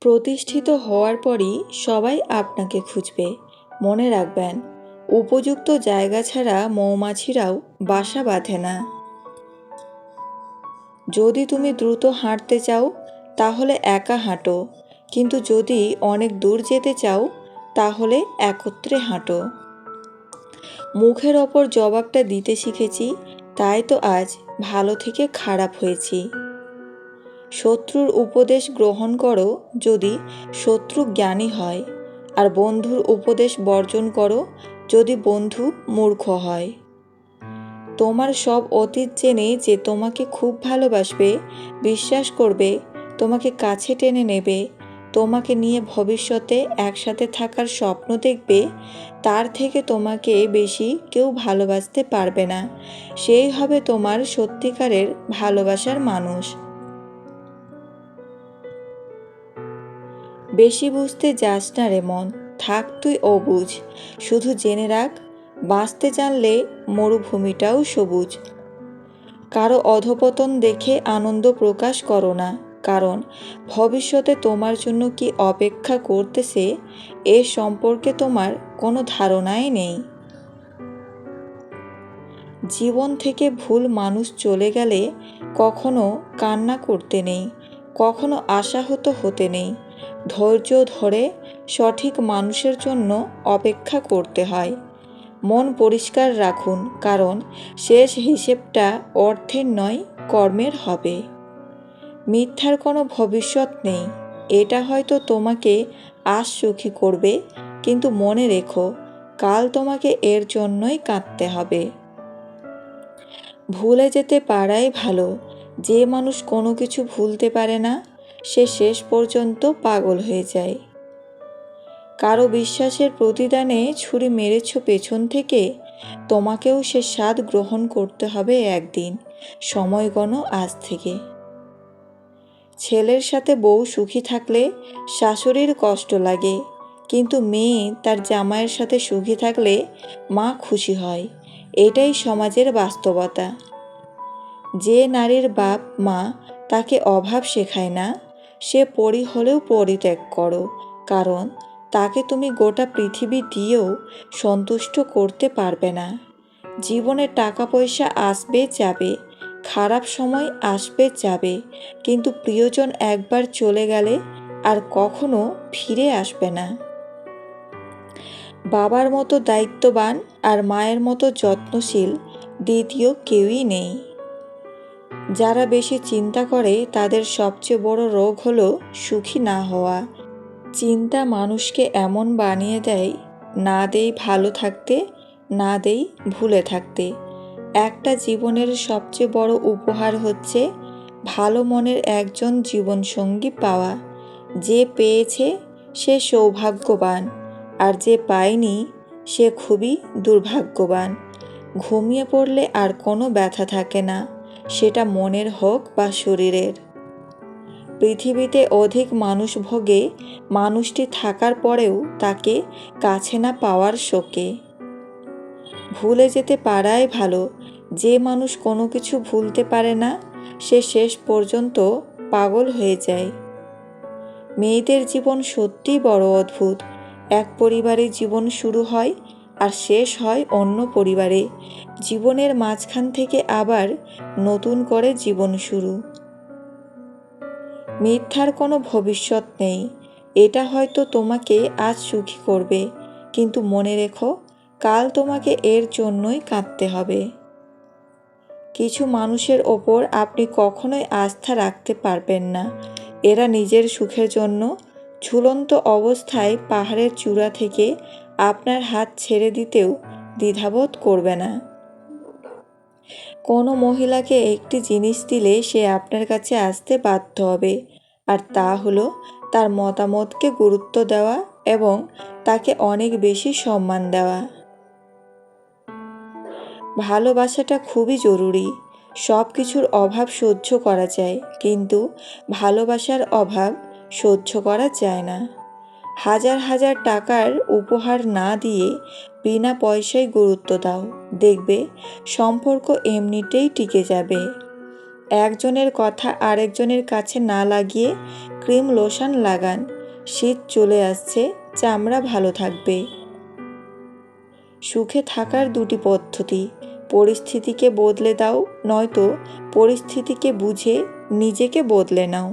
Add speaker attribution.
Speaker 1: প্রতিষ্ঠিত হওয়ার পরই সবাই আপনাকে খুঁজবে। মনে রাখবেন, উপযুক্ত জায়গা ছাড়া মৌমাছিরাও বাসা বাঁধে না। যদি তুমি দ্রুত হাঁটতে চাও, তাহলে একা হাঁটো। কিন্তু যদি অনেক দূর যেতে চাও, তাহলে একত্রে হাঁটো। মুখের ওপর জবাবটা দিতে শিখেছি, তাই তো আজ ভালো থেকে খারাপ হয়েছি। শত্রুর উপদেশ গ্রহণ করো যদি শত্রু জ্ঞানী হয়, আর বন্ধুর উপদেশ বর্জন করো যদি বন্ধু মূর্খ হয়। তোমার সব অতীত জেনে যে তোমাকে খুব ভালোবাসবে, বিশ্বাস করবে, তোমাকে কাছে টেনে নেবে, তোমাকে নিয়ে ভবিষ্যতে একসাথে থাকার স্বপ্ন দেখবে, তার থেকে তোমাকে বেশি কেউ ভালোবাসতে পারবে না। সেই হবে তোমার সত্যিকারের ভালোবাসার মানুষ। বেশি বুঝতে যাস না রে মন, থাক তুই অবুঝ শুধু জেনে রাখ, বাঁচতে জানলে মরুভূমিটাও সবুজ। কারও অধপতন দেখে আনন্দ প্রকাশ করো না, কারণ ভবিষ্যতে তোমার জন্য কি অপেক্ষা করতেছে, এ সম্পর্কে তোমার কোনো ধারণাই নেই। জীবন থেকে ভুল মানুষ চলে গেলে কখনো কান্না করতে নেই, কখনো আশাহত হতে নেই ধৈর্য ধরে সঠিক মানুষের জন্য অপেক্ষা করতে হয়। মন পরিষ্কার রাখুন, কারণ শেষ হিসেবটা অর্থের নয়, কর্মের হবে। মিথ্যার কোনো ভবিষ্যৎ নেই। এটা হয়তো তোমাকে আজ সুখী করবে, কিন্তু মনে রেখো, কাল তোমাকে এর জন্যই কাঁদতে হবে। ভুলে যেতে পারাই ভালো। যে মানুষ কোনো কিছু ভুলতে পারে না সে শেষ পর্যন্ত পাগল হয়ে যায়। কারও বিশ্বাসের প্রতিদানে ছুরি মেরেছ পেছন থেকে, তোমাকেও সে স্বাদ গ্রহণ করতে হবে একদিন, সময় গণ আজ থেকে। ছেলের সাথে বউ সুখী থাকলে শাশুড়ির কষ্ট লাগে, কিন্তু মেয়ে তার জামাইয়ের সাথে সুখী থাকলে মা খুশি হয়, এটাই সমাজের বাস্তবতা। যে নারীর বাপ মা তাকে অভাব শেখায় না সে পরি হলেও পরিত্যাগ করো, কারণ তাকে তুমি গোটা পৃথিবী দিয়েও সন্তুষ্ট করতে পারবে না। জীবনে টাকা পয়সা আসবে যাবে, খারাপ সময় আসবে যাবে, কিন্তু প্রিয়জন একবার চলে গেলে আর কখনো ফিরে আসবে না। বাবার মতো দায়িত্ববান আর মায়ের মতো যত্নশীল দ্বিতীয় কেউই নেই। যারা বেশি চিন্তা করে তাদের সবচেয়ে বড় রোগ হলো সুখী না হওয়া। চিন্তা মানুষকে এমন বানিয়ে দেয়, না দেই ভালো থাকতে, না দেই ভুলে থাকতে। একটা জীবনের সবচেয়ে বড় উপহার হচ্ছে ভালো মনের একজন জীবনসঙ্গী পাওয়া। যে পেয়েছে সে সৌভাগ্যবান, আর যে পায়নি সে খুবই দুর্ভাগ্যবান। ঘুমিয়ে পড়লে আর কোনো ব্যথা থাকে না। সেটা মনের হোক বা শরীরের। পৃথিবীতে অধিক মানুষ ভোগে, মানুষটি থাকার পরেও তাকে কাছে না পাওয়ার শোকে। ভুলে যেতে পারাই ভালো। যে মানুষ কোনো কিছু ভুলতে পারে না, সে শেষ পর্যন্ত পাগল হয়ে যায়। মেয়েদের জীবন সত্যিই বড় অদ্ভুত। এক পরিবারে জীবন শুরু হয় আর শেষ হয় অন্য পরিবারে। জীবনের মাঝখান থেকে আবার নতুন করে জীবন শুরু। মিথ্যার কোনো ভবিষ্যৎ নেই। এটা হয়তো তোমাকে আজ সুখী করবে। কিন্তু মনে রেখো, কাল তোমাকে এর জন্যই কাঁদতে হবে। কিছু মানুষের ওপর আপনি কখনোই আস্থা রাখতে পারবেন না। এরা নিজের সুখের জন্য ঝুলন্ত অবস্থায় পাহাড়ের চূড়া থেকে আপনার হাত ছেড়ে দিতেও দ্বিধাবোধ করবে না। কোনো মহিলাকে একটি জিনিস দিলে সে আপনার কাছে আসতে বাধ্য হবে, আর তা হলো তার মতামতকে গুরুত্ব দেওয়া এবং তাকে অনেক বেশি সম্মান দেওয়া। ভালোবাসাটা খুবই জরুরি সব কিছুর অভাব সহ্য করা যায়, কিন্তু ভালোবাসার অভাব সহ্য করা যায় না। হাজার হাজার টাকার উপহার না দিয়ে বিনা পয়সায় গুরুত্ব দাও। দেখবে, সম্পর্ক এমনিতেই টিকে যাবে। একজনের কথা আরেকজনের কাছে না লাগিয়ে ক্রিম লোশন লাগান। শীত চলে আসছে, চামড়া ভালো থাকবে। সুখে থাকার দুটি পদ্ধতি, পরিস্থিতিকে বদলে দাও, নয়তো পরিস্থিতিকে বুঝে নিজেকে বদলে নাও।